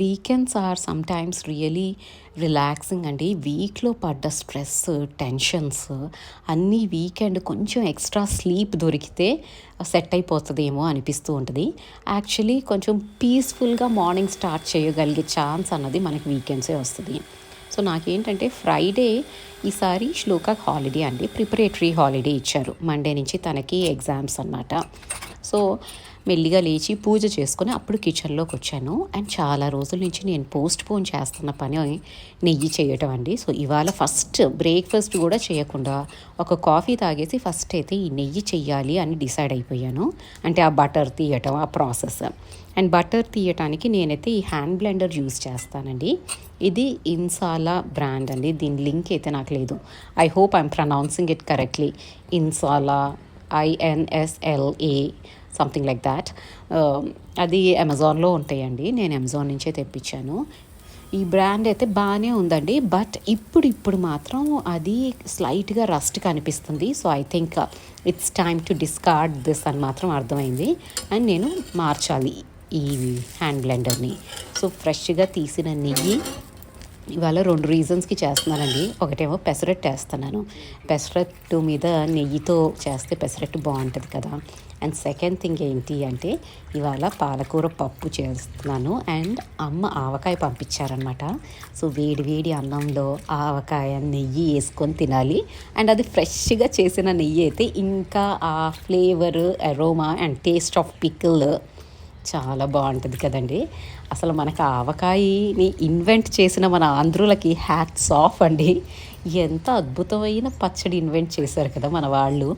Weekends are sometimes really relaxing అండి వీక్లో పడ్డ స్ట్రెస్ టెన్షన్స్ అన్నీ వీకెండ్ కొంచెం ఎక్స్ట్రా స్లీప్ దొరికితే సెట్ అయిపోతుందేమో అనిపిస్తూ ఉంటుంది. యాక్చువల్లీ కొంచెం పీస్ఫుల్గా మార్నింగ్ స్టార్ట్ చేయగలిగే ఛాన్స్ అన్నది మనకి వీకెండ్సే వస్తుంది. సో నాకేంటంటే ఫ్రైడే ఈసారి శ్లోక హాలిడే అండి. ప్రిపరేటరీ హాలిడే ఇచ్చారు. మండే నుంచి తనకి ఎగ్జామ్స్ అన్నమాట. సో మెల్లిగా లేచి పూజ చేసుకొని అప్పుడు కిచెన్లోకి వచ్చాను. అండ్ చాలా రోజుల నుంచి నేను పోస్ట్ పోన్ చేస్తున్న పని నెయ్యి చేయటం అండి. సో ఇవాళ ఫస్ట్ బ్రేక్ఫాస్ట్ కూడా చేయకుండా ఒక కాఫీ తాగేసి ఫస్ట్ అయితే ఈ నెయ్యి చెయ్యాలి అని డిసైడ్ అయిపోయాను. అంటే ఆ బటర్ తీయటం ఆ ప్రాసెస్. అండ్ బటర్ తీయటానికి నేనైతే ఈ హ్యాండ్ బ్లెండర్ యూస్ చేస్తానండి. ఇది ఇన్సాలా బ్రాండ్ అండి. దీని లింక్ అయితే నాకు లేదు. I hope I'm pronouncing it correctly. Insala INSLA something like that అది అమెజాన్లో ఉంటాయండి. నేను అమెజాన్ నుంచే తెప్పించాను. ఈ బ్రాండ్ అయితే బాగానే ఉందండి. బట్ ఇప్పుడు ఇప్పుడు మాత్రం అది స్లైట్గా రస్ట్ కనిపిస్తుంది. So I think it's time to discard this అని మాత్రం అర్థమైంది. అండ్ నేను మార్చాలి ఈ హ్యాండ్ బ్లెండర్ని సో ఫ్రెష్గా తీసిన నెయ్యి ఇవాళ రెండు రీజన్స్కి చేస్తున్నానండి. ఒకటేమో పెసరట్టు వేస్తున్నాను. పెసరట్టు మీద నెయ్యితో చేస్తే పెసరట్టు బాగుంటుంది కదా. అండ్ సెకండ్ థింగ్ ఏంటి అంటే ఇవాళ పాలకూర పప్పు చేస్తున్నాను. అండ్ అమ్మ ఆవకాయ పంపించారనమాట సో వేడి వేడి అన్నంలో ఆవకాయ నెయ్యి వేసుకొని తినాలి. అండ్ అది ఫ్రెష్గా చేసిన నెయ్యి అయితే ఇంకా ఆ flavour aroma and taste of pickle చాలా బాగుంటుంది కదండి. అసలు మనకు ఆవకాయని ఇన్వెంట్ చేసిన మన ఆంధ్రులకి హ్యాట్స్ ఆఫ్ అండి. ఎంత అద్భుతమైన పచ్చడి ఇన్వెంట్ చేశారు కదా మన వాళ్ళు.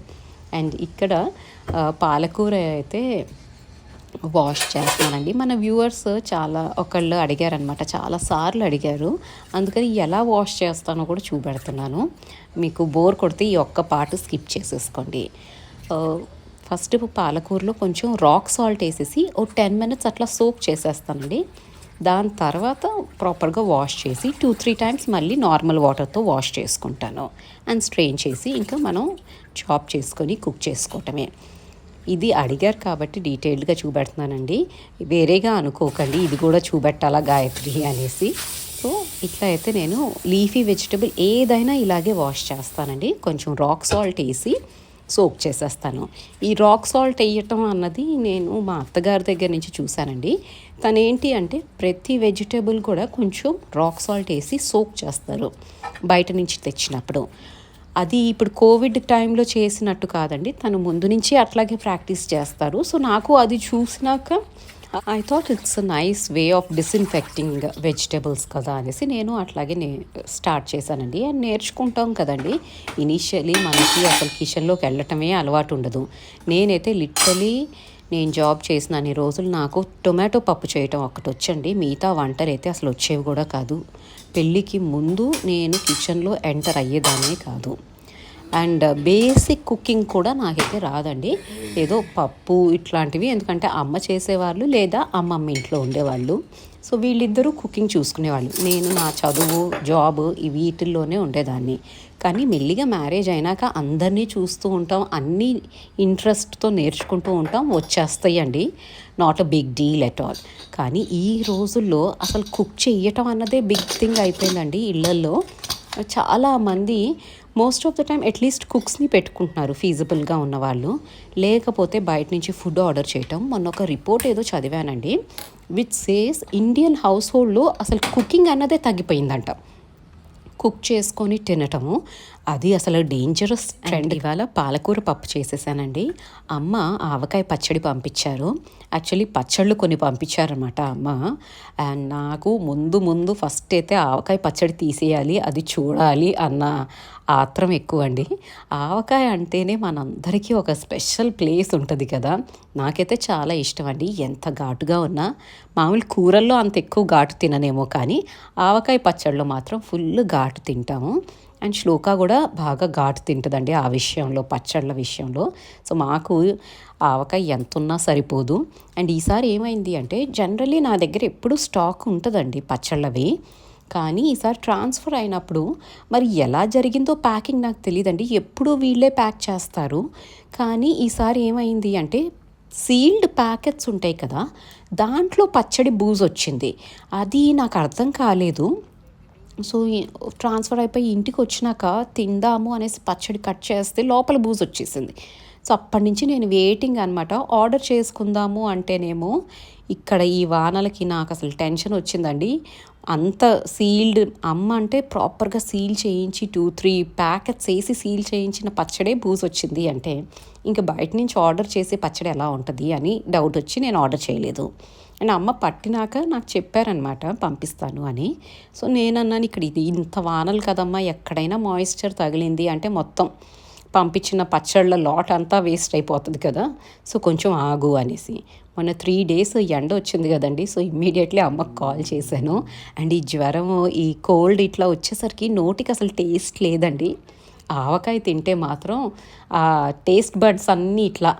అండ్ ఇక్కడ పాలకూర అయితే వాష్ చేస్తున్నానండి మన వ్యూవర్స్ చాలా ఒకళ్ళు అడిగారనమాట చాలా సార్లు అడిగారు. అందుకని ఎలా వాష్ చేస్తానో కూడా చూపెడుతున్నాను. మీకు బోర్ కొడితే ఈ ఒక్క పాటు స్కిప్ చేసేసుకోండి. ఫస్ట్ పాలకూరలో కొంచెం రాక్ సాల్ట్ వేసేసి ఓ టెన్ మినిట్స్ అట్లా సోక్ చేసేస్తానండి. దాని తర్వాత ప్రాపర్గా వాష్ చేసి టూ త్రీ టైమ్స్ మళ్ళీ నార్మల్ వాటర్తో వాష్ చేసుకుంటాను. అండ్ స్ట్రెయిన్ చేసి ఇంకా మనం చాప్ చేసుకొని కుక్ చేసుకోవటమే. ఇది అడిగారు కాబట్టి డీటెయిల్డ్గా చూపెడుతున్నానండి. వేరేగా అనుకోకండి ఇది కూడా చూపెట్టాలా గాయత్రి అనేసి. సో ఇట్లా అయితే నేను లీఫీ వెజిటబుల్ ఏదైనా ఇలాగే వాష్ చేస్తానండి. కొంచెం రాక్ సాల్ట్ వేసి సోక్ చేసేస్తాను. ఈ రాక్ సాల్ట్ వేయటం అన్నది నేను మా అత్తగారి దగ్గర నుంచి చూశానండి. తను ఏంటి అంటే ప్రతి వెజిటేబుల్ కూడా కొంచెం రాక్ సాల్ట్ వేసి సోక్ చేస్తారు బయట నుంచి తెచ్చినప్పుడు. అది ఇప్పుడు కోవిడ్ టైంలో చేసినట్టు కాదండి. తను ముందు నుంచి అట్లాగే ప్రాక్టీస్ చేస్తారు. సో నాకు అది చూసినాక I thought it's a nice way of disinfecting vegetables కదా అనేసి నేను అట్లాగే నే స్టార్ట్ చేశానండి. అండ్ నేర్చుకుంటాం కదండి. ఇనీషియలీ మనకి అసలు కిచెన్లోకి వెళ్ళటమే అలవాటు ఉండదు. నేనైతే లిటరలీ నేను జాబ్ చేసిన అన్ని రోజులు నాకు టొమాటో పప్పు చేయటం ఒకటి వచ్చండి. మిగతా వంటలు అయితే అసలు వచ్చేవి కూడా కాదు. పెళ్ళికి ముందు నేను కిచెన్లో ఎంటర్ అయ్యేదాన్నే కాదు. అండ్ బేసిక్ కుకింగ్ కూడా నాకైతే రాదండి. ఏదో పప్పు ఇట్లాంటివి. ఎందుకంటే అమ్మ చేసేవాళ్ళు లేదా అమ్మమ్మ ఇంట్లో ఉండేవాళ్ళు. సో వీళ్ళిద్దరూ కుకింగ్ చూసుకునేవాళ్ళు. నేను నా చదువు జాబ్ ఈ వీటిల్లోనే ఉండేదాన్ని. కానీ మెల్లిగా మ్యారేజ్ అయినాక అందరినీ చూస్తూ ఉంటాం. అన్నీ ఇంట్రెస్ట్తో నేర్చుకుంటూ ఉంటాం. వచ్చేస్తాయండి. Not a big deal at all కానీ ఈ రోజుల్లో అసలు కుక్ చేయటం అన్నదే బిగ్ థింగ్ అయిపోయిందండి ఇళ్ళల్లో. చాలా చాలామంది most of the time at least కుక్స్ని పెట్టుకుంటున్నారు ఫీజిబుల్గా ఉన్నవాళ్ళు లేకపోతే బయట నుంచి ఫుడ్ ఆర్డర్ చేయటం. మొన్న ఒక రిపోర్ట్ ఏదో చదివానండి. విచ్ సేస్ ఇండియన్ హౌస్ హోల్డ్లో అసలు కుకింగ్ అన్నదే తగ్గిపోయిందంట. కుక్ చేసుకొని తినటము. అది అసలు డేంజరస్ ట్రెండ్ ఇవాళ పాలకూర పప్పు చేసేసానండి. అమ్మ ఆవకాయ పచ్చడి పంపించారు. యాక్చువల్లీ పచ్చళ్ళు కొన్ని పంపించారనమాట అమ్మ. అండ్ నాకు ముందు ముందు ఫస్ట్ అయితే ఆవకాయ పచ్చడి తీసేయాలి అది చూడాలి అన్న ఆత్రం ఎక్కువ అండి ఆవకాయ అంటేనే మనందరికీ ఒక స్పెషల్ ప్లేస్ ఉంటుంది కదా. నాకైతే చాలా ఇష్టం అండి ఎంత ఘాటుగా ఉన్నా మామూలు కూరల్లో అంత ఎక్కువ ఘాటు తిననేమో కానీ ఆవకాయ పచ్చడిలో మాత్రం ఫుల్ ఘాటు తింటాము. అండ్ శ్లోక కూడా బాగా ఘాటు తింటుందండి ఆ విషయంలో పచ్చళ్ళ విషయంలో. సో మాకు ఆవకాయ ఎంత ఉన్నా సరిపోదు. అండ్ ఈసారి ఏమైంది అంటే జనరలీ నా దగ్గర ఎప్పుడు స్టాక్ ఉంటుందండి పచ్చళ్ళవి. కానీ ఈసారి ట్రాన్స్ఫర్ అయినప్పుడు మరి ఎలా జరిగిందో ప్యాకింగ్ నాకు తెలియదండి ఎప్పుడు వీళ్ళే ప్యాక్ చేస్తారు. కానీ ఈసారి ఏమైంది అంటే సీల్డ్ ప్యాకెట్స్ ఉంటాయి కదా దాంట్లో పచ్చడి బూజ్ వచ్చింది. అది నాకు అర్థం కాలేదు. సో ట్రాన్స్ఫర్ అయిపోయి ఇంటికి వచ్చినాక తిందాము అనేసి పచ్చడి కట్ చేస్తే లోపల బూజు వచ్చేసింది. సో అప్పటి నుంచి నేను వెయిటింగ్ అనమాట ఆర్డర్ చేసుకుందాము అంటేనేమో ఇక్కడ ఈ వానలకి నాకు అసలు టెన్షన్ వచ్చిందండి. అంత సీల్డ్ అమ్మ అంటే ప్రాపర్గా సీల్ చేయించి టూ త్రీ ప్యాకెట్స్ వేసి సీల్ చేయించిన పచ్చడే బూజ్ వచ్చింది అంటే ఇంకా బయట నుంచి ఆర్డర్ చేసే పచ్చడి ఎలా ఉంటుంది అని డౌట్ వచ్చి నేను ఆర్డర్ చేయలేదు. అండ్ అమ్మ పట్టినాక నాకు చెప్పారనమాట పంపిస్తాను అని. సో నేనన్నాను ఇక్కడ ఇది ఇంత వానలు కదమ్మా ఎక్కడైనా మాయిశ్చర్ తగిలింది అంటే మొత్తం పంపించిన పచ్చళ్ళ లాట్ అంతా వేస్ట్ అయిపోతుంది కదా సో కొంచెం ఆగు అనేసి. మొన్న త్రీ డేస్ ఎండ వచ్చింది కదండి. సో ఇమ్మీడియట్లీ అమ్మకు కాల్ చేశాను. అండ్ ఈ జ్వరం ఈ కోల్డ్ ఇట్లా వచ్చేసరికి నోటికి అసలు టేస్ట్ లేదండి. ఆవకాయ తింటే మాత్రం ఆ టేస్ట్ బడ్స్ అన్నీ ఇట్లా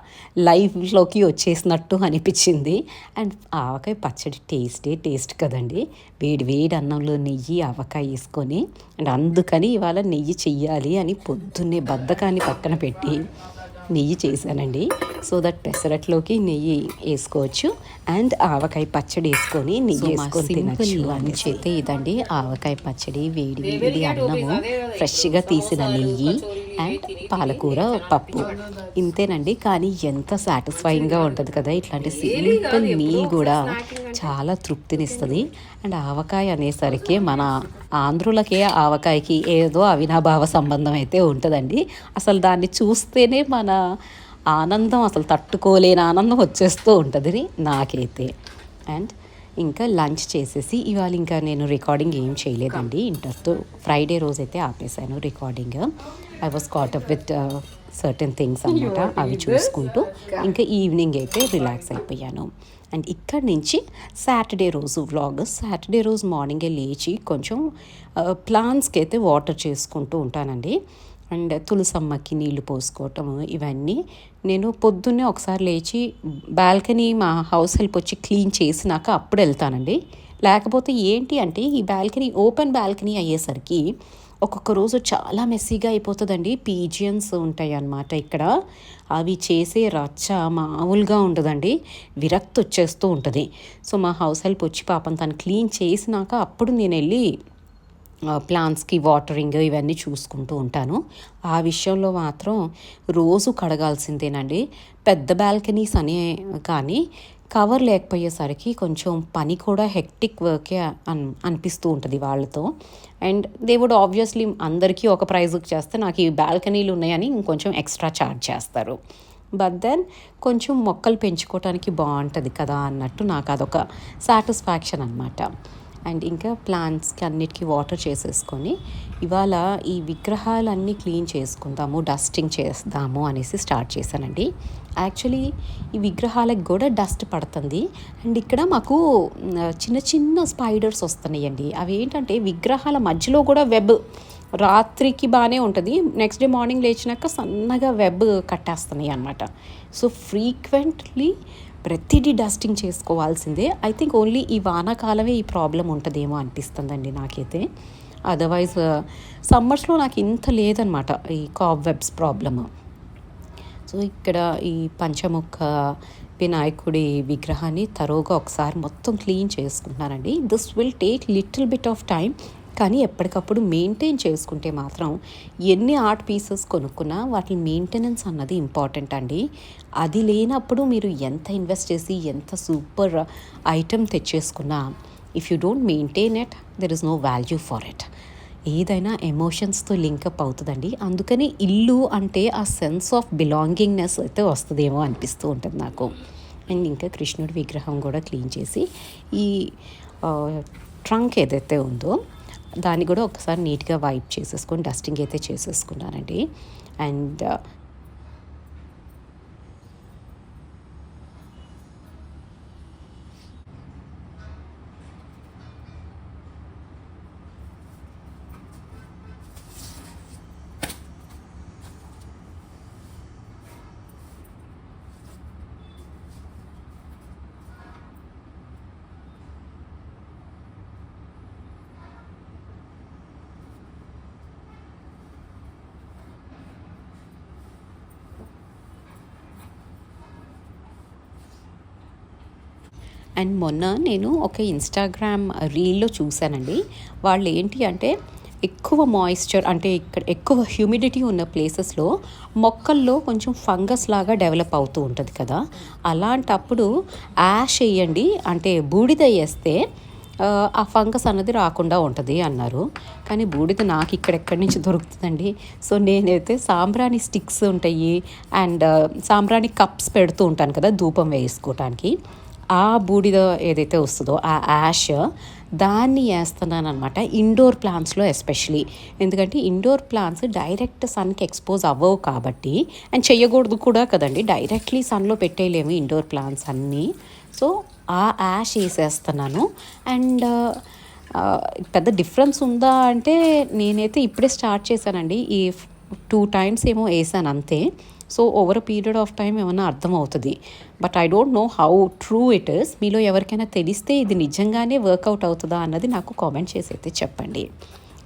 లైఫ్లోకి వచ్చేసినట్టు అనిపించింది. అండ్ ఆవకాయ పచ్చడి టేస్టే టేస్ట్ కదండి. వేడి వేడి అన్నంలో నెయ్యి ఆవకాయ వేసుకొని అండ్ అందుకని ఇవాళ నెయ్యి చెయ్యాలి అని పొద్దున్నే బద్ధకాన్ని పక్కన పెట్టి నెయ్యి చేశానండి. సో దట్ పెసరట్లోకి నెయ్యి వేసుకోవచ్చు. అండ్ ఆవకాయ పచ్చడి వేసుకొని నెయ్యి వేసుకొని తినచ్చు లంచ్ అయితే ఇదండి ఆవకాయ పచ్చడి వేడి వేడి అన్నము. ఫ్రెష్గా తీసిన నెయ్యి. అండ్ పాలకూర పప్పు. ఇంతేనండి కానీ ఎంత సాటిస్ఫైయింగ్గా ఉంటుంది కదా ఇట్లాంటి సింపుల్ మీల్ కూడా. చాలా తృప్తినిస్తుంది. అండ్ ఆవకాయ అనేసరికి మన ఆంధ్రులకే ఆవకాయకి ఏదో అవినాభావ సంబంధం అయితే ఉంటుందండి. అసలు దాన్ని చూస్తేనే మన ఆనందం అసలు తట్టుకోలేని ఆనందం వచ్చేస్తూ ఉంటుంది నాకైతే. అండ్ ఇంకా లంచ్ చేసేసి ఇవాళ ఇంకా నేను రికార్డింగ్ ఏం చేయలేదండి. ఇంటర్తో ఫ్రైడే రోజు అయితే ఆపేసాను recording I was caught up with certain things అనమాట అవి చూసుకుంటూ ఇంకా ఈవినింగ్ అయితే రిలాక్స్ అయిపోయాను. అండ్ ఇక్కడ నుంచి సాటర్డే రోజు వ్లాగ్ సాటర్డే రోజు మార్నింగే లేచి కొంచెం ప్లాంట్స్కి అయితే వాటర్ చేసుకుంటూ ఉంటానండి. అండ్ తులసమ్మకి నీళ్ళు పోసుకోవటం ఇవన్నీ. నేను పొద్దున్నే ఒకసారి లేచి బాల్కనీ మా హౌస్ హెల్ప్ వచ్చి క్లీన్ చేసినాక అప్పుడు వెళ్తానండి. లేకపోతే ఏంటి అంటే ఈ బాల్కనీ ఓపెన్ బాల్కనీ అయ్యేసరికి ఒక్కొక్క రోజు చాలా మెస్సీగా అయిపోతుందండి. పీజియన్స్ ఉంటాయి అన్నమాట ఇక్కడ. అవి చేసే రచ్చ మామూలుగా ఉండదండి. విరక్తి వచ్చేస్తూ ఉంటుంది. సో మా హౌస్ హెల్ప్ వచ్చి పాపం తను క్లీన్ చేసినాక అప్పుడు నేను వెళ్ళి ప్లాంట్స్కి వాటరింగ్ ఇవన్నీ చూసుకుంటూ ఉంటాను. ఆ విషయంలో మాత్రం రోజు కడగాల్సిందేనండి. పెద్ద బాల్కనీస్ అనే కానీ కవర్ లేకపోయేసరికి కొంచెం పని కూడా హెక్టిక్ వర్కే అన్ అనిపిస్తూ ఉంటుంది వాళ్ళతో. అండ్ దే వుడ్ ఆబ్వియస్లీ అందరికీ ఒక ప్రైజ్కి చేస్తే నాకు ఈ బాల్కనీలు ఉన్నాయని ఇంకొంచెం ఎక్స్ట్రా ఛార్జ్ చేస్తారు. బట్ దెన్ కొంచెం మొక్కలు పెంచుకోవటానికి బాగుంటుంది కదా అన్నట్టు నాకు అదొక సాటిస్ఫాక్షన్ అనమాట అండ్ ఇంకా ప్లాంట్స్కి అన్నిటికీ వాటర్ చేసేసుకొని ఇవాళ ఈ విగ్రహాలన్నీ క్లీన్ చేసుకుందాము డస్టింగ్ చేద్దాము అనేసి స్టార్ట్ చేశానండి. యాక్చువల్లీ ఈ విగ్రహాలకు కూడా డస్ట్ పడుతుంది. అండ్ ఇక్కడ మాకు చిన్న చిన్న స్పైడర్స్ వస్తున్నాయండి. అవి ఏంటంటే విగ్రహాల మధ్యలో కూడా వెబ్ రాత్రికి బాగానే ఉంటుంది. నెక్స్ట్ డే మార్నింగ్ లేచినాక సన్నగా వెబ్ కట్టేస్తున్నాయి అనమాట సో ఫ్రీక్వెంట్లీ ప్రతిదీ డస్టింగ్ చేసుకోవాల్సిందే. ఐ థింక్ ఓన్లీ ఈ వానాకాలమే ఈ ప్రాబ్లం ఉంటుందేమో అనిపిస్తుందండి నాకైతే. అదర్వైజ్ uh, సమ్మర్స్లో నాకు ఇంత లేదనమాట ఈ కాబ్ వెబ్స్ ప్రాబ్లమ్ సో ఇక్కడ ఈ పంచముఖ వినాయకుడి విగ్రహాన్ని తరోగా ఒకసారి మొత్తం క్లీన్ చేసుకుంటున్నానండి. This will take little bit of time కానీ ఎప్పటికప్పుడు మెయింటైన్ చేసుకుంటే మాత్రం ఎన్ని ఆర్ట్ పీసెస్ కొనుక్కున్నా వాటి మెయింటెనెన్స్ అన్నది ఇంపార్టెంట్ అండి. అది లేనప్పుడు మీరు ఎంత ఇన్వెస్ట్ చేసి ఎంత super item తెచ్చేసుకున్నా if you don't maintain it there is no value for it ఏదైనా ఎమోషన్స్తో లింకప్ అవుతుందండి. అందుకని ఇల్లు అంటే ఆ సెన్స్ ఆఫ్ బిలాంగింగ్నెస్ అయితే వస్తుందేమో అనిపిస్తూ ఉంటుంది నాకు. అండ్ ఇంకా కృష్ణుడి విగ్రహం కూడా క్లీన్ చేసి ఈ ట్రంక్ ఏదైతే ఉందో దాన్ని కూడా ఒకసారి నీట్గా వైప్ చేసేసుకొని డస్టింగ్ అయితే చేసేసుకున్నానండి. అండ్ అండ్ మొన్న నేను ఒక ఇన్స్టాగ్రామ్ రీల్లో చూశానండి. వాళ్ళు ఏంటి అంటే ఎక్కువ మాయిశ్చర్ అంటే ఇక్కడ ఎక్కువ హ్యూమిడిటీ ఉన్న ప్లేసెస్లో మొక్కల్లో కొంచెం ఫంగస్ లాగా డెవలప్ అవుతూ ఉంటుంది కదా. అలాంటప్పుడు యాష్ వేయండి అంటే బూడిద వేస్తే ఆ, ఆ ఫంగస్ అన్నది రాకుండా ఉంటుంది అన్నారు. కానీ బూడిద నాకు ఇక్కడెక్కడి నుంచి దొరుకుతుందండి? సో నేనైతే సాంబ్రాణి స్టిక్స్ ఉంటాయి అండ్ సాంబ్రాణి కప్స్ పెడుతూ ఉంటాను కదా ధూపం వేసుకోవటానికి ఆ బూడిద ఏదైతే వస్తుందో ఆ యాష్ దాన్ని వేస్తున్నాను అనమాట ఇండోర్ ప్లాంట్స్లో ఎస్పెషలీ. ఎందుకంటే ఇండోర్ ప్లాంట్స్ డైరెక్ట్ సన్కి ఎక్స్పోజ్ అవ్వవు కాబట్టి అండ్ చేయకూడదు కూడా కదండి. డైరెక్ట్లీ సన్లో పెట్టేయలేము ఇండోర్ ప్లాంట్స్ అన్నీ. సో ఆ యాష్ వేసేస్తున్నాను. అండ్ పెద్ద డిఫరెన్స్ ఉందా అంటే నేనైతే ఇప్పుడే స్టార్ట్ చేశానండి. ఈ టూ టైమ్స్ ఏమో వేసాను అంతే. So over period of time ఏమైనా అర్థమవుతుంది. But I don't know how true it is మీలో ఎవరికైనా తెలిస్తే ఇది నిజంగానే వర్కౌట్ అవుతుందా అన్నది నాకు కామెంట్ చేసి అయితే చెప్పండి.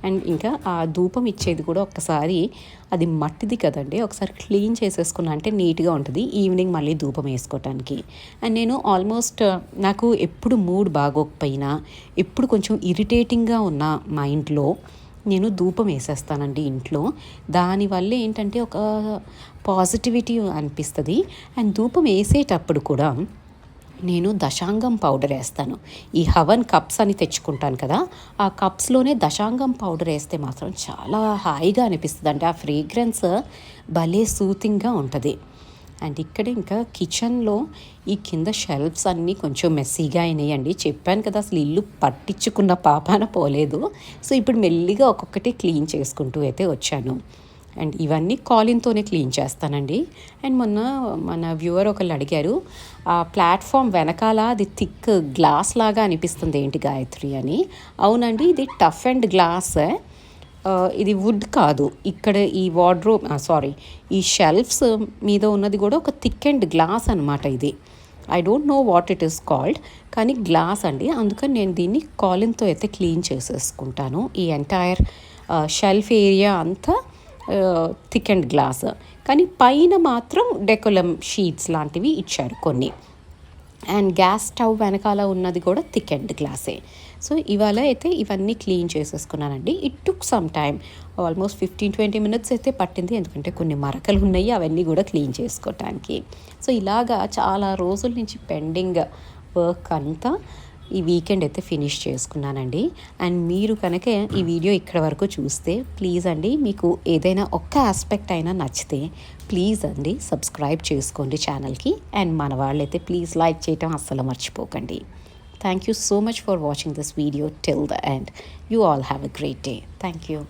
అండ్ ఇంకా ఆ ధూపం ఇచ్చేది కూడా ఒక్కసారి అది మట్టిది కదండి. ఒకసారి క్లీన్ చేసేసుకున్నా అంటే నీట్గా ఉంటుంది. ఈవినింగ్ మళ్ళీ ధూపం వేసుకోవటానికి. అండ్ నేను ఆల్మోస్ట్ uh, నాకు ఎప్పుడు మూడ్ బాగోకపోయినా ఎప్పుడు కొంచెం ఇరిటేటింగ్గా ఉన్న మైండ్లో నేను ధూపం వేసేస్తానండి ఇంట్లో. దానివల్ల ఏంటంటే ఒక పాజిటివిటీ అనిపిస్తుంది. అండ్ ధూపం వేసేటప్పుడు కూడా నేను దశాంగం పౌడర్ వేస్తాను. ఈ హవన్ కప్స్ అని తెచ్చుకుంటాను కదా ఆ కప్స్లోనే దశాంగం పౌడర్ వేస్తే మాత్రం చాలా హాయిగా అనిపిస్తుంది అంటే ఆ ఫ్రేగ్రెన్స్ భలే సూతింగ్గా ఉంటుంది. అండ్ ఇక్కడ ఇంకా కిచెన్లో ఈ కింద షెల్ఫ్స్ అన్నీ కొంచెం మెస్సీగా అయినాయండి. చెప్పాను కదా అసలు ఇల్లు పట్టించుకున్న పాపాన పోలేదు. సో ఇప్పుడు మెల్లిగా ఒక్కొక్కటి క్లీన్ చేసుకుంటూ అయితే వచ్చాను. అండ్ ఇవన్నీ కాలింగ్తోనే క్లీన్ చేస్తానండి. అండ్ మొన్న మన వ్యూవర్ ఒకళ్ళు అడిగారు ఆ ప్లాట్ఫామ్ వెనకాల అది థిక్ గ్లాస్ లాగా అనిపిస్తుంది ఏంటి గాయత్రి? అని. అవునండి ఇది టఫ్ అండ్ గ్లాస్. ఇది వుడ్ కాదు. ఇక్కడ ఈ వార్డ్రోబ్ సారీ ఈ షెల్ఫ్స్ మీద ఉన్నది కూడా ఒక థిక్ అండ్ గ్లాస్ అనమాట ఇది. I don't know what it is called కానీ గ్లాస్ అండి. అందుకని నేను దీన్ని కాలిన్తో అయితే క్లీన్ చేసేసుకుంటాను. ఈ ఎంటైర్ షెల్ఫ్ ఏరియా అంతా థిక్ అండ్ గ్లాస్ కానీ పైన మాత్రం డెకోలం షీట్స్ లాంటివి ఇచ్చారు కొన్ని. అండ్ గ్యాస్ స్టవ్ వెనకాల ఉన్నది కూడా థిక్ అండ్ గ్లాసే. సో ఇవాళ అయితే ఇవన్నీ clean చేసేసుకున్నానండి. It took some time almost fifteen twenty minutes అయితే పట్టింది. ఎందుకంటే కొన్ని మరకలు ఉన్నాయి. అవన్నీ కూడా క్లీన్ చేసుకోవటానికి. సో ఇలాగా చాలా రోజుల నుంచి పెండింగ్ వర్క్ అంతా ఈ వీకెండ్ అయితే ఫినిష్ చేసుకున్నానండి. అండ్ మీరు కనుక ఈ వీడియో ఇక్కడ వరకు చూస్తే ప్లీజ్ అండి మీకు ఏదైనా ఒక్క ఆస్పెక్ట్ అయినా నచ్చితే ప్లీజ్ అండి సబ్స్క్రైబ్ చేసుకోండి ఛానల్కి. అండ్ మన వాళ్ళైతే ప్లీజ్ లైక్ చేయటం అస్సలు మర్చిపోకండి. Thank you so much for watching this video till the end you all have a great day thank you